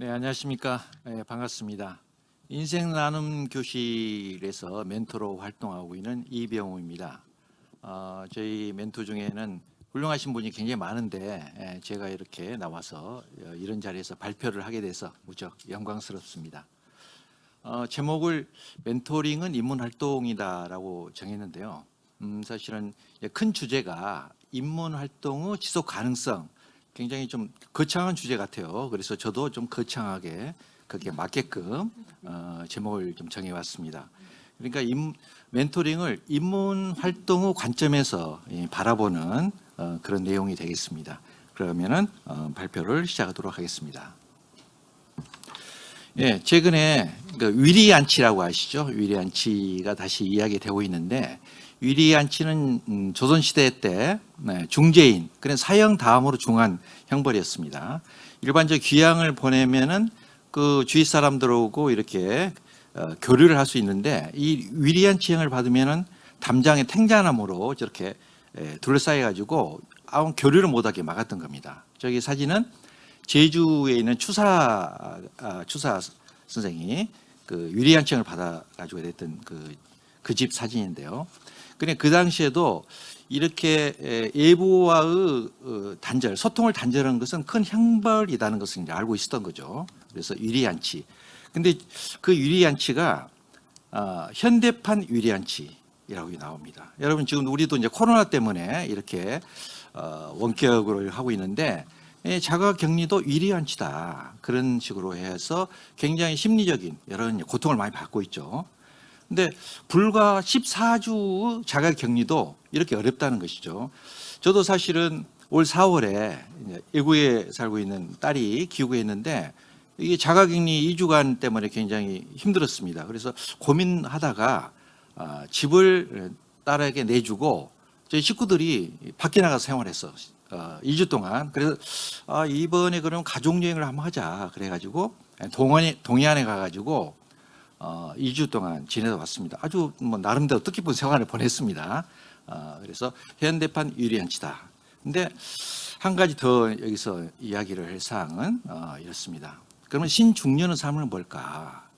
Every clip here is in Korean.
네, 안녕하십니까. 네, 반갑습니다. 인생 나눔 교실에서 멘토로 활동하고 있는 이병우입니다. 어, 저희 멘토 중에는 훌륭하신 분이 굉장히 많은데 예, 제가 이렇게 나와서 어, 이런 자리에서 발표를 하게 돼서 무척 영광스럽습니다. 어, 제목을 멘토링은 인문 활동이다라고 정했는데요. 음, 사실은 큰 주제가 인문 활동의 지속 가능성 굉장히 좀 거창한 주제 같아요. 그래서 저도 좀 거창하게 거기에 맞게끔 어, 제목을 좀 정해왔습니다. 그러니까 임, 멘토링을 인문 활동의 관점에서 예, 바라보는 어, 그런 내용이 되겠습니다. 그러면은 어, 발표를 시작하도록 하겠습니다. 예, 최근에 그 위리안치라고 아시죠? 위리안치가 다시 이야기되고 있는데 위리안치는 음, 조선시대 때 네, 중재인, 그런 사형 다음으로 중한 형벌이었습니다. 일반적 귀양을 보내면은 그 주위 사람들하고 이렇게 어, 교류를 할 수 있는데 이 위리안치형을 받으면은 담장에 탱자나무로 저렇게 에, 둘러싸여 가지고 아무 교류를 못하게 막았던 겁니다. 저기 사진은 제주에 있는 추사 아, 추사 선생이 그 유리안청을 받아 가지고 됐던 그 그 집 사진인데요. 근데 그 당시에도 이렇게 에, 예부와의 어, 단절, 소통을 단절하는 것은 큰 형벌이라는 것을 이제 알고 있었던 거죠. 그래서 유리안치. 근데 그 유리안치가 어, 현대판 유리안치라고 나옵니다. 여러분 지금 우리도 이제 코로나 때문에 이렇게 어, 원격으로 하고 있는데 예, 자가 격리도 위리안치다 그런 식으로 해서 굉장히 심리적인 여러 고통을 많이 받고 있죠. 근데 불과 14주 자가 격리도 이렇게 어렵다는 것이죠. 저도 사실은 올 4월에 외국에 살고 있는 딸이 귀국했는데 이게 자가격리 2주간 때문에 굉장히 힘들었습니다. 그래서 고민하다가 아, 집을 딸에게 내주고 저희 식구들이 밖에 나가서 생활했어. 어, 2주 동안. 그래서 아, 이번에 그럼 가족 여행을 한번 하자. 그래가지고 동안에 동해안에 가가지고 어, 2주 동안 지내다 왔습니다. 아주 뭐 나름대로 뜻깊은 생활을 보냈습니다. 어, 그래서 현대판 유리한치다. 근데 한 가지 더 여기서 이야기를 할 사항은 어, 이렇습니다. 그러면 신중년의 삶은 뭘까?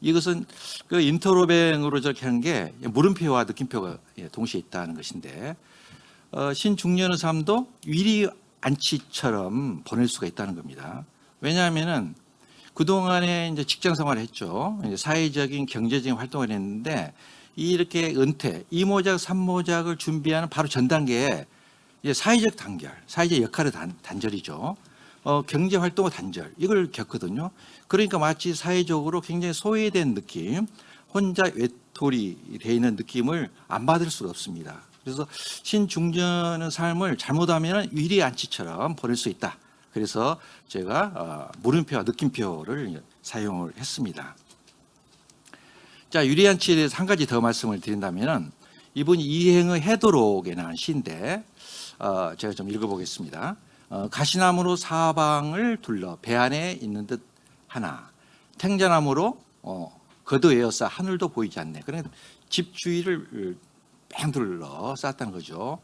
이것은 그 인터로뱅으로 저렇게 하는 게 물음표와 느낌표가 예, 동시에 있다는 것인데 어, 신중년의 삶도 위리 안치처럼 보낼 수가 있다는 겁니다. 왜냐하면은 그동안에 이제 직장 생활을 했죠. 이제 사회적인 경제적인 활동을 했는데 이렇게 은퇴, 이모작, 삼모작을 준비하는 바로 전 단계에 이제 사회적 단결, 사회적 역할의 단, 단절이죠. 어, 경제 활동의 단절 이걸 겪거든요. 그러니까 마치 사회적으로 굉장히 소외된 느낌, 혼자 외톨이 돼 있는 느낌을 안 받을 수가 없습니다. 그래서 신중전의 삶을 잘못하면 위리 안치처럼 보낼 수 있다. 그래서 제가 어, 물음표와 느낌표를 사용을 했습니다. 자, 유리안치에 대해서 한 가지 더 말씀을 드린다면은 이분이 이행의 해도록에 나온 시인데 어, 제가 좀 읽어보겠습니다. 어, 가시나무로 사방을 둘러 배 안에 있는 듯 하나 탱자나무로 어, 거두에어싸 하늘도 보이지 않네. 그러니까 집 주위를 뺑 둘러 쌓았다는 거죠.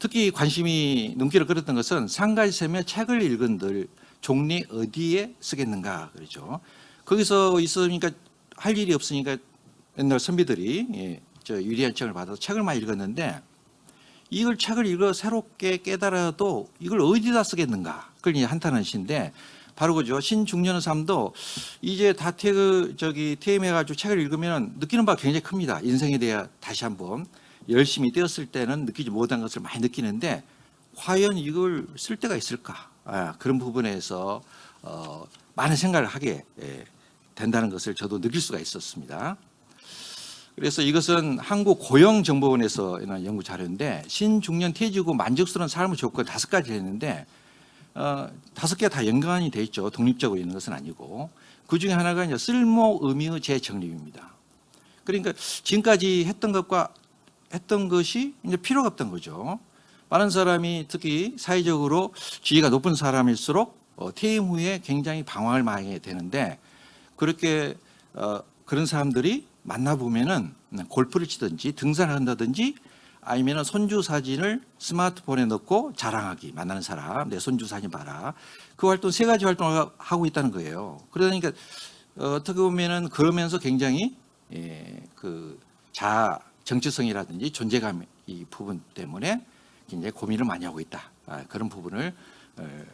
특히 관심이 눈길을 끌었던 것은 상가지샘의 책을 읽은들 종리 어디에 쓰겠는가 그러죠. 거기서 있으니까 할 일이 없으니까 옛날 선비들이 예, 저 유리한 책을 받아서 책을 많이 읽었는데 이걸 책을 읽어 새롭게 깨달아도 이걸 어디다 쓰겠는가? 그걸 이제 한탄한 시인데 바로 그죠. 신중년의 삶도 이제 다 퇴그 저기 퇴임해가지고 책을 읽으면 느끼는 바가 굉장히 큽니다. 인생에 대해 다시 한번 열심히 뛰었을 때는 느끼지 못한 것을 많이 느끼는데 과연 이걸 쓸 데가 있을까 아, 그런 부분에서 어, 많은 생각을 하게 예, 된다는 것을 저도 느낄 수가 있었습니다. 그래서 이것은 한국 고용정보원에서 이런 연구 자료인데 신중년 퇴직 후 만족스러운 삶을 조건 다섯 가지 했는데 어, 다섯 개 다 연관이 돼 있죠. 독립적으로 있는 것은 아니고 그 중에 하나가 이제 쓸모 의미의 재정립입니다. 그러니까 지금까지 했던 것과 했던 것이 이제 필요가 없던 거죠. 많은 사람이 특히 사회적으로 지위가 높은 사람일수록 어, 퇴임 후에 굉장히 방황을 많이 되는데 그렇게 어, 그런 사람들이 만나 보면은 골프를 치든지 등산을 한다든지 아니면은 손주 사진을 스마트폰에 넣고 자랑하기 만나는 사람 내 손주 사진 봐라 그 활동 세 가지 활동을 하고 있다는 거예요. 그러니까 어, 어떻게 보면은 그러면서 굉장히 예, 그 자 정체성이라든지 존재감 이 부분 때문에 굉장히 고민을 많이 하고 있다. 아, 그런 부분을 어,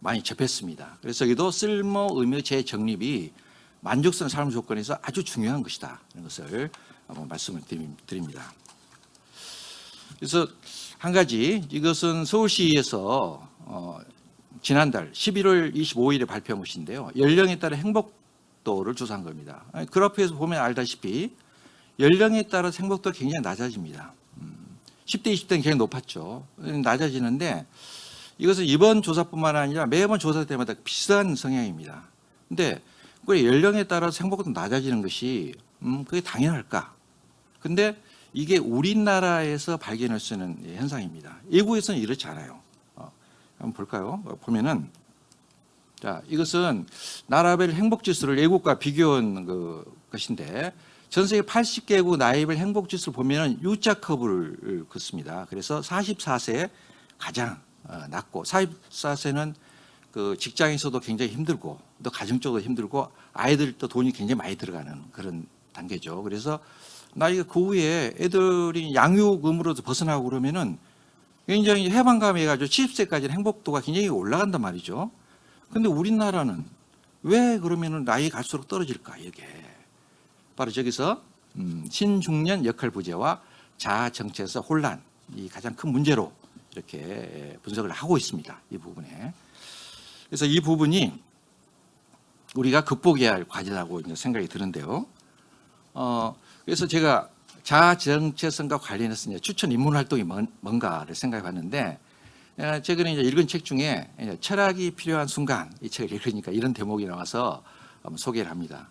많이 접했습니다. 그래서 여기도 쓸모, 의미, 재정립이 만족스러운 삶 조건에서 아주 중요한 것이다. 이런 것을 한번 말씀을 드립니다. 그래서 한 가지 이것은 서울시에서 어, 지난달 11월 25일에 발표한 것인데요. 연령에 따라 행복도를 조사한 겁니다. 그래프에서 보면 알다시피 연령에 따라 행복도가 굉장히 낮아집니다. 음, 10대, 20대는 굉장히 높았죠. 낮아지는데 이것은 이번 조사뿐만 아니라 매번 조사 때마다 비슷한 성향입니다. 근데 그 연령에 따라서 행복도 낮아지는 것이 음, 그게 당연할까? 근데 이게 우리나라에서 발견할 수 있는 현상입니다. 외국에서는 이렇지 않아요. 어, 한번 볼까요? 어, 보면은 자 이것은 나라별 행복 지수를 외국과 비교한 그 것인데 전 세계 80개국 나이별 행복 지수를 보면은 U자 커브를 긋습니다. 그래서 44세 가장 어, 낮고 44세는 그 직장에서도 굉장히 힘들고 또 가정적으로 힘들고 아이들도 돈이 굉장히 많이 들어가는 그런 단계죠. 그래서 나이가 그 후에 애들이 양육음으로도 벗어나고 그러면은 굉장히 해방감이 해가지고 70세까지는 행복도가 굉장히 올라간단 말이죠. 근데 우리나라는 왜 그러면은 나이 갈수록 떨어질까 이게 바로 저기서 음, 신중년 역할 부재와 자아 정체에서 혼란 이 가장 큰 문제로 이렇게 분석을 하고 있습니다. 이 부분에 그래서 이 부분이 우리가 극복해야 할 과제라고 생각이 드는데요. 어, 그래서 제가 자아 정체성과 관련해서 이제 추천 인문 활동이 뭔- 뭔가를 생각해 봤는데 어, 최근에 이제 읽은 책 중에 철학이 필요한 순간 이 책을 읽으니까 이런 대목이 나와서 소개를 합니다.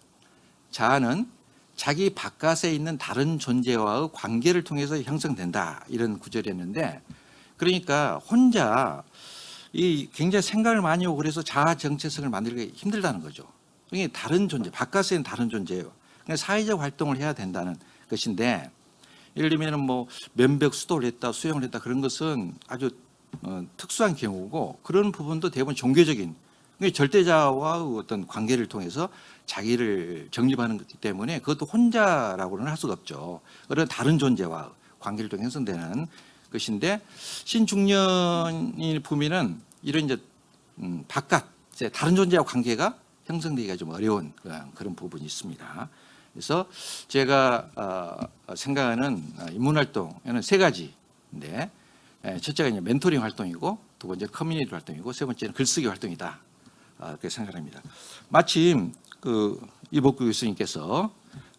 자아는 자기 바깥에 있는 다른 존재와의 관계를 통해서 형성된다 이런 구절이었는데 그러니까 혼자 이 굉장히 생각을 많이 하고 그래서 자아 정체성을 만들기 힘들다는 거죠. 이게 다른 존재, 바깥에 있는 다른 존재예요. 그러니까 사회적 활동을 해야 된다는 것인데 예를 들면 뭐 면벽 수도를 했다, 수영을 했다 그런 것은 아주 어, 특수한 경우고 그런 부분도 대부분 종교적인 그러니까 절대자와 어떤 관계를 통해서 자기를 정립하는 것 때문에 그것도 혼자라고는 할 수가 없죠. 그런 다른 존재와 관계를 통해 형성되는 것인데 신중년이 보면은 이런 이제 음, 바깥 다른 존재와 관계가 형성되기가 좀 어려운 그런- 부분이 있습니다. 그래서 제가 어, 생각하는 어, 인문 활동에는 세 가지인데 에, 첫째가 이제 멘토링 활동이고 두 번째 커뮤니티 활동이고 세 번째는 글쓰기 활동이다. 아, 그렇게 생각합니다. 마침 그 이복구 교수님께서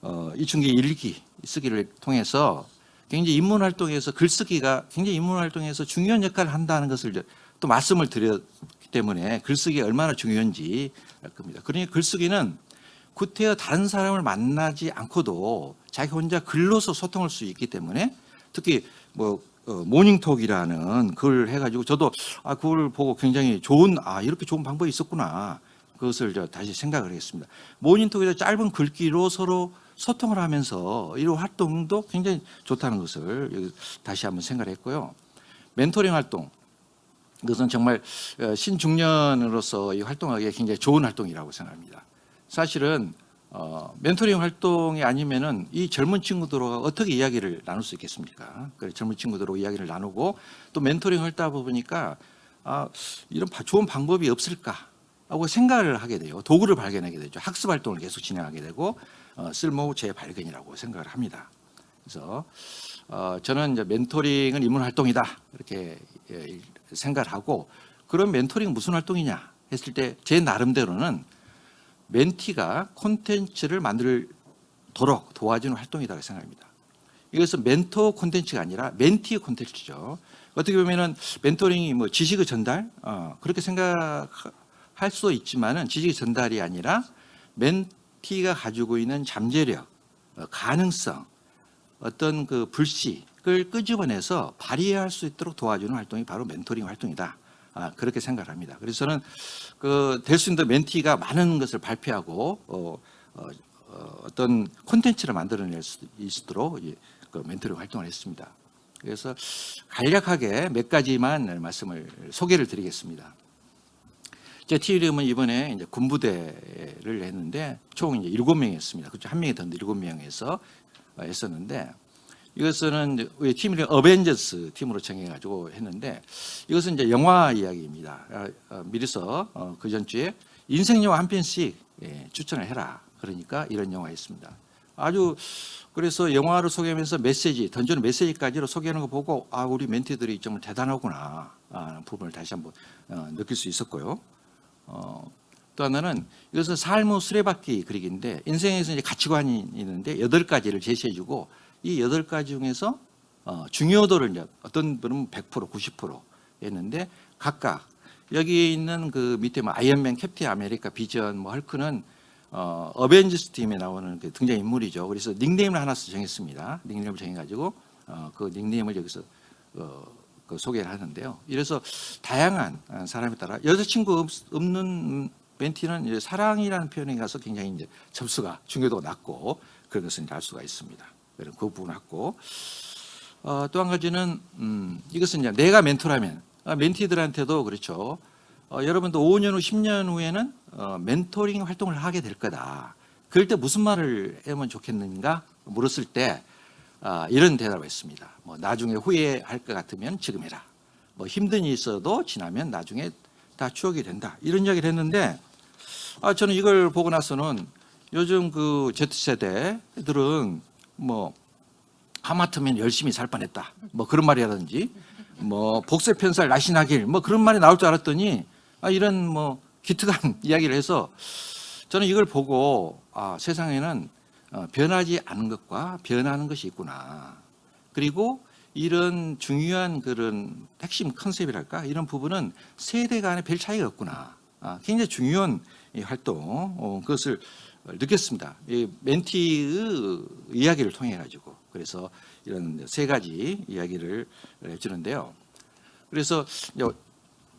어, 이춘기 일기 쓰기를 통해서 굉장히 인문 활동에서 글쓰기가 굉장히 인문 활동에서 중요한 역할을 한다는 것을 또 말씀을 드렸기 때문에 글쓰기가 얼마나 중요한지 알 겁니다. 그러니 글쓰기는 구태여 다른 사람을 만나지 않고도 자기 혼자 글로서 소통할 수 있기 때문에 특히 뭐 어, 모닝톡이라는 글 해가지고 저도 아 그걸 보고 굉장히 좋은 아 이렇게 좋은 방법이 있었구나 그것을 저 다시 생각을 했습니다. 모닝톡에서 짧은 글귀로 서로 소통을 하면서 이런 활동도 굉장히 좋다는 것을 다시 한번 생각을 했고요. 멘토링 활동 이것은 정말 어, 신중년으로서 이 활동하기에 굉장히 좋은 활동이라고 생각합니다. 사실은 어, 멘토링 활동이 아니면은 이 젊은 친구들과 어떻게 이야기를 나눌 수 있겠습니까? 그래 젊은 친구들하고 이야기를 나누고 또 멘토링을 하다 보니까 아, 이런 바- 좋은 방법이 없을까? 하고 생각을 하게 돼요. 도구를 발견하게 되죠. 학습 활동을 계속 진행하게 되고 어, 쓸모 재발견이라고 생각을 합니다. 그래서 어, 저는 이제 멘토링은 인문 활동이다 이렇게 예, 생각을 하고 그런 멘토링 무슨 활동이냐 했을 때 제 나름대로는 멘티가 콘텐츠를 만들도록 도와주는 활동이라고 생각합니다. 이것은 멘토 콘텐츠가 아니라 멘티 콘텐츠죠. 어떻게 보면은 멘토링이 뭐 지식의 전달 어, 그렇게 생각 할 수도 있지만은 지식의 전달이 아니라 멘티가 가지고 있는 잠재력, 어, 가능성, 어떤 그 불씨를 끄집어내서 발휘할 수 있도록 도와주는 활동이 바로 멘토링 활동이다. 아, 그렇게 생각을 합니다. 그래서 저는 그 될수 있는 멘티가 많은 것을 발표하고 어, 어, 어, 어떤 콘텐츠를 만들어낼 수 있도록 이, 그 멘토링 활동을 했습니다. 그래서 간략하게 몇 가지만 말씀을 소개를 드리겠습니다. 제 티리움은 이번에 이제 군부대를 했는데 총 이제 일곱 명이었습니다. 그중 한 명이 더 일곱 명에서 했었는데 이것은 우리 팀을 어벤져스 팀으로 정해가지고 했는데 이것은 이제 영화 이야기입니다. 아, 어, 미리서 어, 그 전주에 인생 영화 한 편씩 예, 추천을 해라. 그러니까 이런 영화였습니다. 아주 그래서 영화를 소개하면서 메시지 던지는 메시지까지로 소개하는 거 보고 아 우리 멘티들이 정말 대단하구나 하는 부분을 다시 한번 어, 느낄 수 있었고요. 어, 또 하나는 이것은 삶의 수레바퀴 그리기인데 인생에서 이제 가치관이 있는데 여덟 가지를 제시해주고 이 여덟 가지 중에서 어, 중요도를 이제 어떤 분은 100% 90% 했는데 각각 여기 있는 그 밑에 뭐 아이언맨, 캡틴 아메리카, 비전, 뭐 헐크는 어, 어벤져스 팀에 나오는 그 등장 인물이죠. 그래서 닉네임을 하나씩 정했습니다. 닉네임을 정해가지고 어, 그 닉네임을 여기서 어, 그 소개를 하는데요. 이래서 다양한 어, 사람에 따라 여자친구 없, 없는 멘티는 이제 사랑이라는 표현에 가서 굉장히 이제 점수가 중요도가 낮고 그런 이제 알 수가 있습니다. 그런 그 부분을 했고 어, 또 한 가지는 음, 이것은 이제 내가 멘토라면 아, 멘티들한테도 그렇죠. 어, 여러분도 5년 후, 10년 후에는 어, 멘토링 활동을 하게 될 거다. 그럴 때 무슨 말을 하면 좋겠는가 물었을 때 아, 이런 대답을 했습니다. 뭐 나중에 후회할 것 같으면 지금 해라. 뭐 힘든 일이 있어도 지나면 나중에 다 추억이 된다. 이런 이야기를 했는데 아, 저는 이걸 보고 나서는 요즘 그 Z세대들은 뭐 하마터면 열심히 살 뻔했다. 뭐 그런 말이라든지 뭐 복세 편살 날씬하길 뭐 그런 말이 나올 줄 알았더니 아, 이런 뭐 기특한 이야기를 해서 저는 이걸 보고 아, 세상에는 어, 변하지 않은 것과 변하는 것이 있구나. 그리고 이런 중요한 그런 핵심 컨셉이랄까 이런 부분은 세대 간에 별 차이가 없구나. 아, 굉장히 중요한 이 활동 어, 그것을 느꼈습니다. 이 멘티의 이야기를 통해 가지고 그래서 이런 세 가지 이야기를 해주는데요. 그래서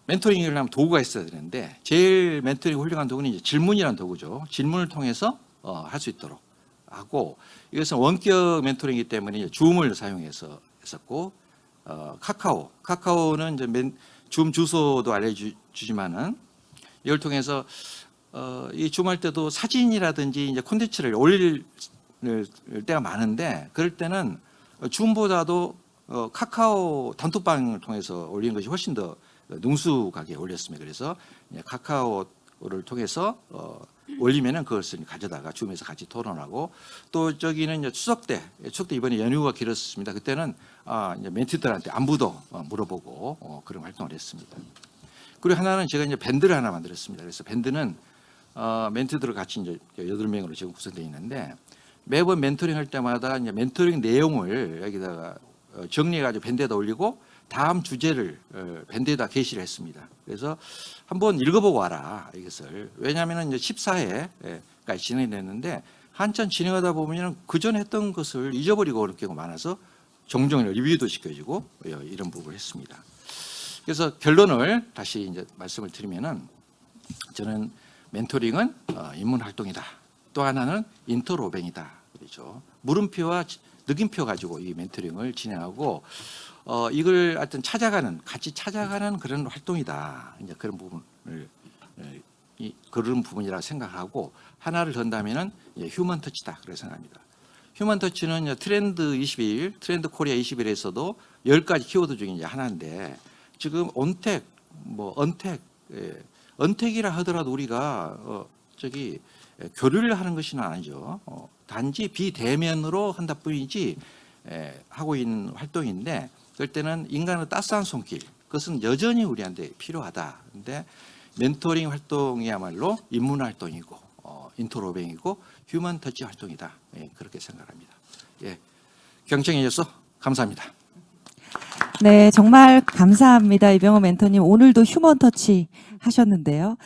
멘토링을 하면 도구가 있어야 되는데 제일 멘토링 훌륭한 도구는 이제 질문이라는 도구죠. 질문을 통해서 어, 할수 있도록 하고 이것은 원격 멘토링이기 때문에 줌을 사용해서 했었고 어, 카카오 카카오는 이제 맨, 줌 주소도 알려주지만은 이걸 통해서 어, 이 줌 할 때도 사진이라든지 이제 콘텐츠를 올릴 때가 많은데 그럴 때는 줌보다도 어, 카카오 단톡방을 통해서 올리는 것이 훨씬 더 능숙하게 올렸습니다. 그래서 카카오 를 통해서 어, 올리면은 그것을 가져다가 줌에서 같이 토론하고 또 저기는 이제 추석 때 추석 때 이번에 연휴가 길었습니다. 그때는 아, 이제 멘티들한테 안부도 어, 물어보고 어, 그런 활동을 했습니다. 그리고 하나는 제가 이제 밴드를 하나 만들었습니다. 그래서 밴드는 어, 멘티들을 같이 이제 여덟 명으로 지금 구성되어 있는데 매번 멘토링 할 때마다 이제 멘토링 내용을 여기다가 어, 정리해가지고 밴드에다 올리고 다음 주제를 어, 밴드에다 게시를 했습니다. 그래서 한번 읽어보고 와라 이것을 왜냐하면 이제 14회까지 진행이 됐는데 한참 진행하다 보면 그전 했던 것을 잊어버리고 그런 경우가 많아서 종종 리뷰도 시켜주고 어, 이런 부분을 했습니다. 그래서 결론을 다시 이제 말씀을 드리면은 저는 멘토링은 어, 인문 활동이다. 또 하나는 인터로뱅이다. 그렇죠. 물음표와 지- 느낌표 가지고 이 멘토링을 진행하고 어, 이걸 하여튼 찾아가는 같이 찾아가는 그런 활동이다. 이제 그런 부분을 에, 이, 그런 부분이라 생각하고 하나를 던다면은 휴먼 터치다. 그렇게 생각합니다. 휴먼 터치는 트렌드 21, 트렌드 코리아 21에서도 10가지 키워드 중에 하나인데 지금 온택, 뭐 언택, 예, 언택이라 하더라도 우리가 어, 저기 예, 교류를 하는 것은 아니죠. 어, 단지 비대면으로 한다 뿐이지 예, 하고 있는 활동인데 그럴 때는 인간의 따스한 손길 그것은 여전히 우리한테 필요하다. 근데 멘토링 활동이야말로 인문 활동이고 어, 인터로뱅이고 휴먼 터치 활동이다. 예, 그렇게 생각합니다. 예, 경청해 주셔서 감사합니다. 네, 정말 감사합니다. 이병호 멘토님. 오늘도 휴먼 터치 하셨는데요.